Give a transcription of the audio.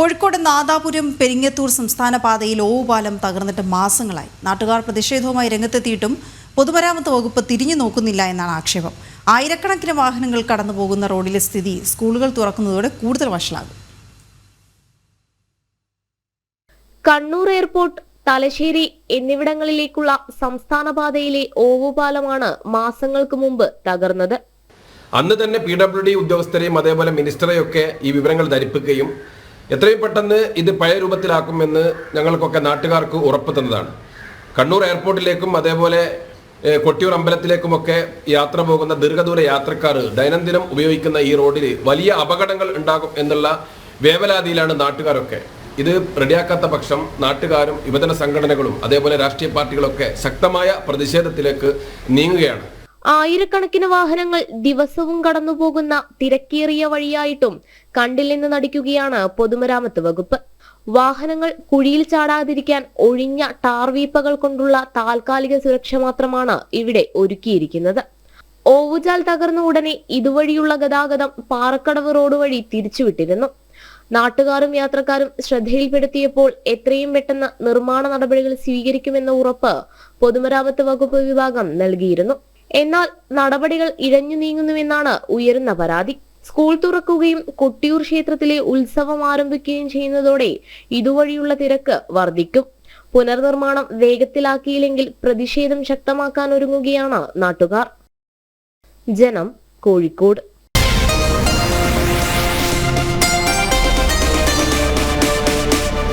കോഴിക്കോട് നാദാപുരം പെരിങ്ങത്തൂർ സംസ്ഥാന പാതയിൽ ഓവുപാലം തകർന്നിട്ട് മാസങ്ങളായി. നാട്ടുകാർ പ്രതിഷേധവുമായി രംഗത്തെത്തിയിട്ടും പൊതുമരാമത്ത് വകുപ്പ് തിരിഞ്ഞു നോക്കുന്നില്ല എന്നാണ് ആക്ഷേപം. ആയിരക്കണക്കിന് വാഹനങ്ങൾ കടന്നു പോകുന്ന റോഡിലെ സ്ഥിതി സ്കൂളുകൾ തുറക്കുന്നതോടെ കൂടുതൽ വഷളാകും. കണ്ണൂർ എയർപോർട്ട് തലശ്ശേരി എന്നിവിടങ്ങളിലേക്കുള്ള സംസ്ഥാന പാതയിലെ ഓവുപാലമാണ് മാസങ്ങൾക്ക് മുമ്പ് തകർന്നത്. അന്ന് തന്നെ പി ഡബ്ല്യു ഡി ഉദ്യോഗസ്ഥരെയും അതേപോലെ മിനിസ്റ്ററെയൊക്കെ ഈ വിവരങ്ങൾ ധരിപ്പിക്കുകയും എത്രയും പെട്ടെന്ന് ഇത് പഴയ രൂപത്തിലാക്കുമെന്ന് ഞങ്ങൾക്കൊക്കെ നാട്ടുകാർക്ക് ഉറപ്പ് തന്നതാണ്. കണ്ണൂർ എയർപോർട്ടിലേക്കും അതേപോലെ കൊട്ടിയൂർ അമ്പലത്തിലേക്കുമൊക്കെ യാത്ര പോകുന്ന ദീർഘദൂര യാത്രക്കാർ ദൈനംദിനം ഉപയോഗിക്കുന്ന ഈ റോഡിൽ വലിയ അപകടങ്ങൾ ഉണ്ടാകും എന്നുള്ള വേവലാതിയിലാണ് നാട്ടുകാരൊക്കെ. ഇത് റെഡിയാക്കാത്ത പക്ഷം നാട്ടുകാരും യുവജന സംഘടനകളും അതേപോലെ രാഷ്ട്രീയ പാർട്ടികളൊക്കെ ശക്തമായ പ്രതിഷേധത്തിലേക്ക് നീങ്ങുകയാണ്. ആയിരക്കണക്കിന് വാഹനങ്ങൾ ദിവസവും കടന്നുപോകുന്ന തിരക്കേറിയ വഴിയായിട്ടും കണ്ടിൽ നിന്ന് നടിക്കുകയാണ് പൊതുമരാമത്ത് വകുപ്പ്. വാഹനങ്ങൾ കുഴിയിൽ ചാടാതിരിക്കാൻ ഒഴിഞ്ഞ ടാർവീപ്പകൾ കൊണ്ടുള്ള താൽക്കാലിക സുരക്ഷ മാത്രമാണ് ഇവിടെ ഒരുക്കിയിരിക്കുന്നത്. ഓവുചാൽ തകർന്ന ഉടനെ ഇതുവഴിയുള്ള ഗതാഗതം പാറക്കടവ് റോഡ് വഴി തിരിച്ചുവിട്ടിരുന്നു. നാട്ടുകാരും യാത്രക്കാരും ശ്രദ്ധയിൽപ്പെടുത്തിയപ്പോൾ എത്രയും പെട്ടെന്ന് നിർമ്മാണ നടപടികൾ സ്വീകരിക്കുമെന്ന ഉറപ്പ് പൊതുമരാമത്ത് വകുപ്പ് വിഭാഗം നൽകിയിരുന്നു. എന്നാൽ നടപടികൾ ഇഴഞ്ഞു നീങ്ങുന്നുവെന്നാണ് ഉയരുന്ന പരാതി. സ്കൂൾ തുറക്കുകയും കൊട്ടിയൂർ ക്ഷേത്രത്തിലെ ഉത്സവം ആരംഭിക്കുകയും ചെയ്യുന്നതോടെ ഇതുവഴിയുള്ള തിരക്ക് വർദ്ധിക്കും. പുനർനിർമ്മാണം വേഗത്തിലാക്കിയില്ലെങ്കിൽ പ്രതിഷേധം ശക്തമാക്കാൻ ഒരുങ്ങുകയാണ് നാട്ടുകാർ. ജനം കോഴിക്കോട്